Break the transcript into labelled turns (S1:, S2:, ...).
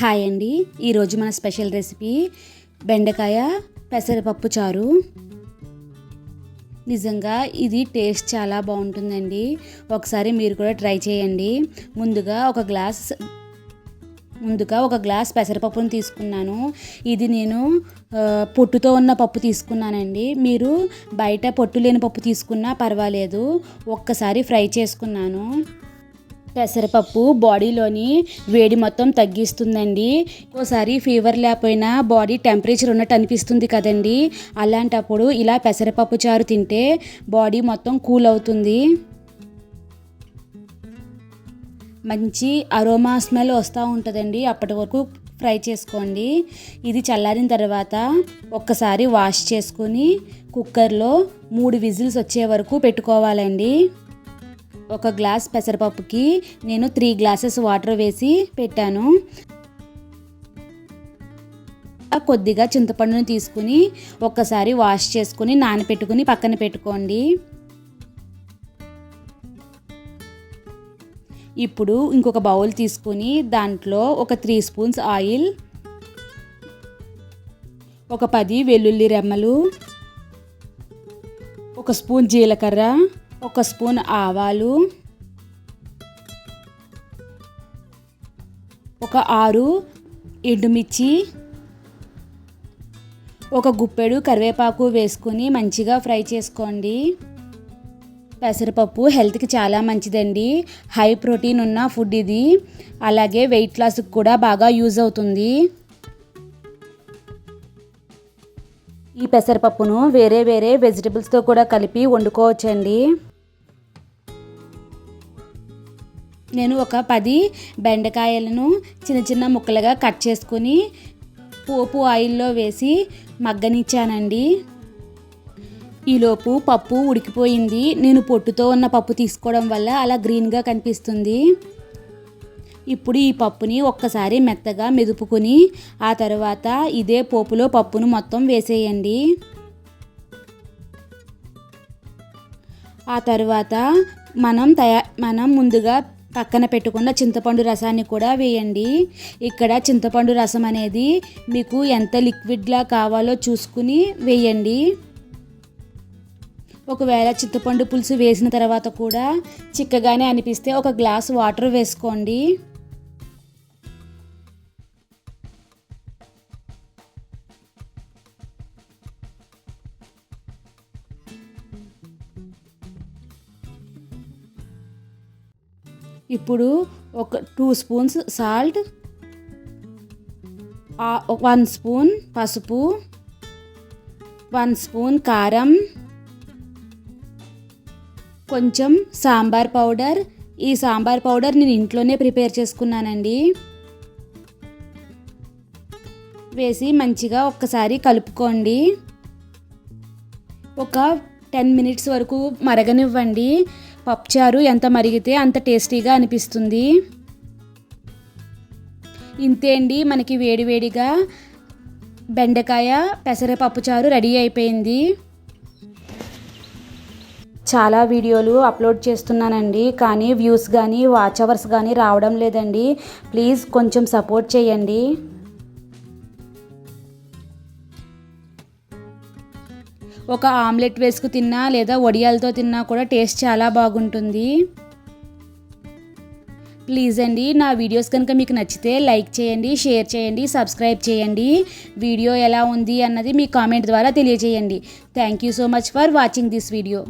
S1: Hi అండి. ఈరోజు మన స్పెషల్ రెసిపీ బెండకాయ పెసరపప్పు చారు. నిజంగా ఇది టేస్ట్ చాలా బాగుంటుందండి. ఒకసారి మీరు కూడా ట్రై చేయండి. ముందుగా ఒక గ్లాస్ ముందుగా ఒక గ్లాస్ పెసరపప్పును తీసుకున్నాను. ఇది నేను పొట్టుతో ఉన్న పప్పు తీసుకున్నానండి. మీరు బయట పొట్టు లేని పప్పు తీసుకున్నా పర్వాలేదు. ఒక్కసారి ఫ్రై చేసుకున్నాను. పెసరపప్పు బాడీలోని వేడి మొత్తం తగ్గిస్తుందండి. ఒకసారి ఫీవర్ లేకపోయినా బాడీ టెంపరేచర్ ఉన్నట్టు అనిపిస్తుంది కదండి. అలాంటప్పుడు ఇలా పెసరపప్పు చారు తింటే బాడీ మొత్తం కూల్ అవుతుంది. మంచి అరోమా స్మెల్ వస్తూ ఉంటుందండి. అప్పటి వరకు ఫ్రై చేసుకోండి. ఇది చల్లారిన తర్వాత ఒక్కసారి వాష్ చేసుకుని కుక్కర్లో మూడు విజిల్స్ వచ్చే వరకు పెట్టుకోవాలండి. ఒక గ్లాస్ పెసరపప్పుకి నేను త్రీ గ్లాసెస్ వాటర్ వేసి పెట్టాను. కొద్దిగా చింతపండుని తీసుకుని ఒక్కసారి వాష్ చేసుకుని నానపెట్టుకుని పక్కన పెట్టుకోండి. ఇప్పుడు ఇంకొక బౌల్ తీసుకుని దాంట్లో ఒక త్రీ స్పూన్స్ ఆయిల్ ఒక పది వెల్లుల్లి రెమ్మలు ఒక స్పూన్ జీలకర్ర ఒక స్పూన్ ఆవాలు ఒక ఆరు ఎండుమిర్చి ఒక గుప్పెడు కరివేపాకు వేసుకుని మంచిగా ఫ్రై చేసుకోండి. పెసరపప్పు హెల్త్కి చాలా మంచిదండి. హై ప్రోటీన్ ఉన్న ఫుడ్ ఇది. అలాగే వెయిట్ లాస్కి కూడా బాగా యూజ్ అవుతుంది. ఈ పెసరపప్పును వేరే వేరే వెజిటబుల్స్తో కూడా కలిపి వండుకోవచ్చండి. నేను ఒక పది బెండకాయలను చిన్న చిన్న ముక్కలుగా కట్ చేసుకొని పోపు ఆయిల్లో వేసి మగ్గనిచ్చానండి. ఈలోపు పప్పు ఉడికిపోయింది. నేను పొట్టుతో ఉన్న పప్పు తీసుకోవడం వల్ల అలా గ్రీన్గా కనిపిస్తుంది. ఇప్పుడు ఈ పప్పుని ఒక్కసారి మెత్తగా మెదుపుకొని ఆ తర్వాత ఇదే పోపులో పప్పును మొత్తం వేసేయండి. ఆ తర్వాత మనం తయా మనం ముందుగా పక్కన పెట్టుకున్న చింతపండు రసాన్ని కూడా వేయండి. ఇక్కడ చింతపండు రసం అనేది మీకు ఎంత లిక్విడ్లా కావాలో చూసుకుని వేయండి. ఒకవేళ చింతపండు పులుసు వేసిన తర్వాత కూడా చిక్కగానే అనిపిస్తే ఒక గ్లాస్ వాటర్ వేసుకోండి. ఇప్పుడు ఒక two spoons salt one spoon పసుపు వన్ స్పూన్ కారం కొంచెం సాంబార్ పౌడర్. ఈ సాంబార్ పౌడర్ నేను ఇంట్లోనే ప్రిపేర్ చేసుకున్నానండి. వేసి మంచిగా ఒక్కసారి కలుపుకోండి. ఒక టెన్ మినిట్స్ వరకు మరగనివ్వండి. పప్పుచారు ఎంత మరిగితే అంత టేస్టీగా అనిపిస్తుంది. ఇంతే అండి మనకి వేడివేడిగా బెండకాయ పెసరపప్పు చారు రెడీ అయిపోయింది. చాలా వీడియోలు అప్లోడ్ చేస్తున్నానండి కానీ వ్యూస్ కానీ వాచ్ అవర్స్ కానీ రావడం లేదండి. ప్లీజ్ కొంచెం సపోర్ట్ చేయండి. ఒక ఆమ్లెట్ వేసుకు తిన్నా లేదా వడియాలతో తిన్నా కూడా టేస్ట్ చాలా బాగుంటుంది. ప్లీజ్ అండి నా వీడియోస్ కనుక మీకు నచ్చితే లైక్ చేయండి షేర్ చేయండి సబ్స్క్రైబ్ చేయండి. వీడియో ఎలా ఉంది అన్నది మీ కామెంట్ ద్వారా తెలియజేయండి. Thank you so much for watching this video.